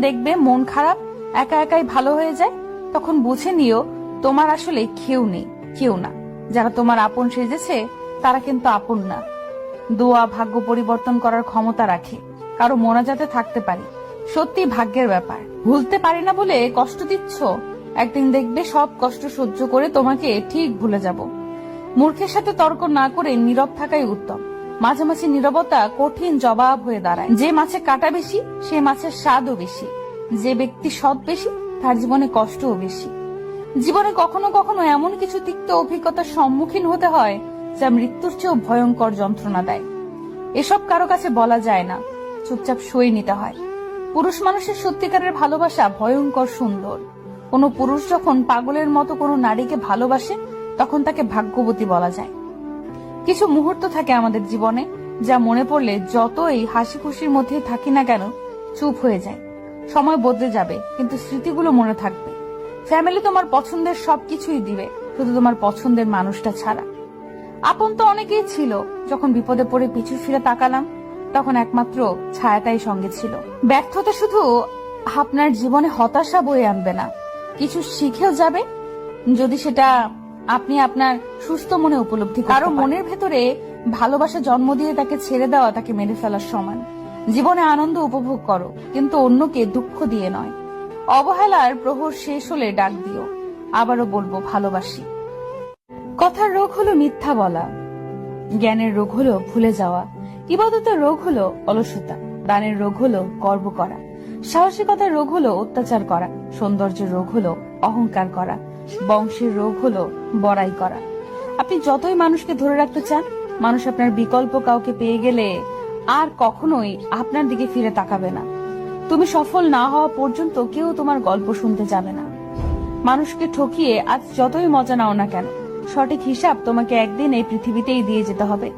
দেখবে মন খারাপ, একা একাই ভালো হয়ে যায়, তখন বুঝে নিও তোমার আসলে কেউ নেই, কেউ না। যারা তোমার আপন সেজেছে, তারা কিন্তু আপন না। দোয়া, ভাগ্য পরিবর্তন করার ক্ষমতা রাখে, কারও মোনাজাতে থাকতে পারি। সত্যি ভাগ্যের ব্যাপার। ভুলতে পারি না বলে কষ্ট দিচ্ছ? একদিন দেখবে সব কষ্ট সহ্য করে তোমাকে ঠিক ভুলে যাব। মূর্খের সাথে তর্ক না করে নীরব থাকাই উত্তম। মাঝে মাঝে নীরবতা কঠিন জবাব হয়ে দাঁড়ায়। যে মাছে কাটা বেশি, সে মাছের স্বাদও বেশি। যে ব্যক্তি সৎ বেশি, তার জীবনে কষ্টও বেশি। জীবনে কখনো কখনো এমন কিছু তিক্ত অভিজ্ঞতার সম্মুখীন হতে হয়, যা মৃত্যুর চেয়েও ভয়ঙ্কর যন্ত্রণা দেয়। এসব কারও কাছে বলা যায় না। চুপচাপ সই নিতে হয়। পুরুষ মানুষের সত্যিকারের ভালোবাসা ভয়ঙ্কর সুন্দর। কোনো পুরুষ যখন পাগলের মতো কোনো নারীকে ভালোবাসে, তখন তাকে ভাগ্যবতী বলা যায়। কিছু মুহূর্ত থাকে আমাদের জীবনে যা মনে পড়লে যতই হাসি খুশির মধ্যে থাকি না কেন, চুপ হয়ে যায়। সময় বদলে যাবে, কিন্তু স্মৃতিগুলো মনে থাকবে। ফ্যামিলি তোমার পছন্দের সবকিছুই দিবে, শুধু তোমার পছন্দের মানুষটা ছাড়া। আপন তো অনেকেই ছিল, যখন বিপদে পড়ে পিছু ফিরে তাকালাম, তখন একমাত্র ছায়াটাই সঙ্গে ছিল। ব্যর্থতা শুধু আপনার জীবনে হতাশা বয়ে আনবে না, কিছু শিখেও যাবে, যদি সেটা আপনি আপনার সুস্থ মনে উপলব্ধি কারও মনের ভেতরে ভালোবাসা জন্ম দিয়ে তাকে ছেড়ে দেওয়া তাকে মেরে ফেলার সমান। জীবনে আনন্দ উপভোগ করো কিন্তু অন্যকে দুঃখ দিয়ে নয়। অবহেলার প্রহর শেষ হলে ডাক দিও। আবারও বলব ভালোবাসি। কথার রোগ হলো মিথ্যা বলা। জ্ঞানের রোগ হলো ভুলে যাওয়া। ইবাদতের রোগ হলো অলসতা। দানের রোগ হলো গর্ব করা। সাহসিকতার রোগ হলো অত্যাচার করা। সৌন্দর্যের রোগ হলো অহংকার করা। বংশের রোগ হলো বড়াই করা। আপনি যতই মানুষকে ধরে রাখতে চান, মানুষ আপনার বিকল্প কাউকে পেয়ে গেলে আর কখনোই আপনার দিকে ফিরে তাকাবে না। তুমি সফল না হওয়া পর্যন্ত কেউ তোমার গল্প শুনতে যাবে না। মানুষকে ঠকিয়ে আজ যতই মজা নাও না কেন, সঠিক হিসাব তোমাকে একদিন এই পৃথিবীতেই দিয়ে যেতে হবে।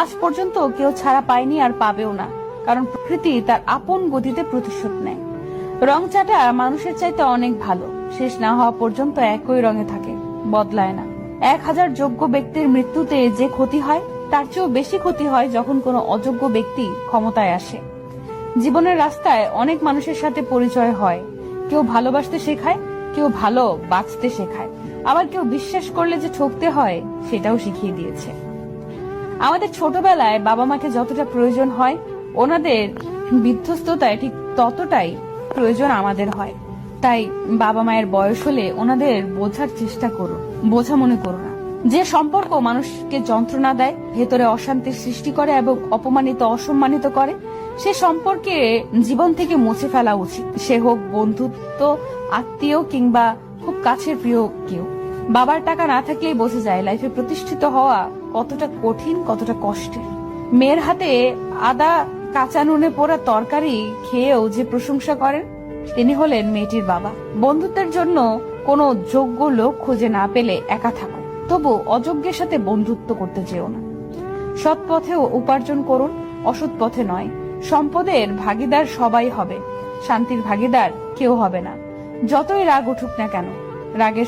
আজ পর্যন্ত কেউ ছাড়া পায়নি আর পাবেও না, কারণ প্রকৃতি তার আপন গতিতে প্রতিশোধ নেয়। রং চাটা মানুষের চাইতে অনেক ভালো। শেষ না হওয়া পর্যন্ত একই রঙে থাকে, বদলায় না। এক হাজার যোগ্য ব্যক্তির মৃত্যুতে যে ক্ষতি হয়, তার চেয়েও বেশি ক্ষতি হয় যখন কোনো অযোগ্য ব্যক্তি ক্ষমতায় আসে। জীবনের রাস্তায় অনেক মানুষের সাথে পরিচয় হয়। কেউ ভালোবাসতে শেখায়, কেউ ভালো বাঁচতে শেখায়। আবার কেউ বিশ্বাস করলে যে ঠকতে হয়, সেটাও শিখিয়ে দিয়েছে। আমাদের ছোটবেলায় বাবা মাকে যতটা প্রয়োজন হয়, ওনাদের বিধ্বস্ততায় ঠিক ততটাই প্রয়োজন আমাদের হয়। তাই বাবা মায়ের বয়স হলে ওনাদের বোঝার চেষ্টা করো। বোঝা মনে করো না। যে সম্পর্ক মানুষকে যন্ত্রণা দেয়, ভেতরে অশান্তির সৃষ্টি করে এবং অপমানিত, অসম্মানিত করে, সে সম্পর্কে জীবন থেকে মুছে ফেলা উচিত। সে হোক বন্ধুত্ব, আত্মীয় কিংবা খুব কাছের প্রিয় কেউ। বাবার টাকা না থাকলেই বোঝা যায় লাইফে প্রতিষ্ঠিত হওয়া কতটা কঠিন, কতটা কষ্টের। মেয়ের হাতে আদা, কাঁচা নুনে পোড়া তরকারি খেয়েও যে প্রশংসা করেন তিনি হলেন মেয়েটির বাবা। বন্ধুত্বের জন্য কোনো যোগ্য লোক খুঁজে না পেলে একা থাকো। তবু অযোগ্যের সাথে বন্ধুত্ব করতে যেও না। সৎ পথে উপার্জন করুন, অসৎ পথে নয়। সম্পদের ভাগিদার সবাই হবে। শান্তির ভাগিদার কেউ হবে না। যতই রাগ উঠুক না কেন, রাগের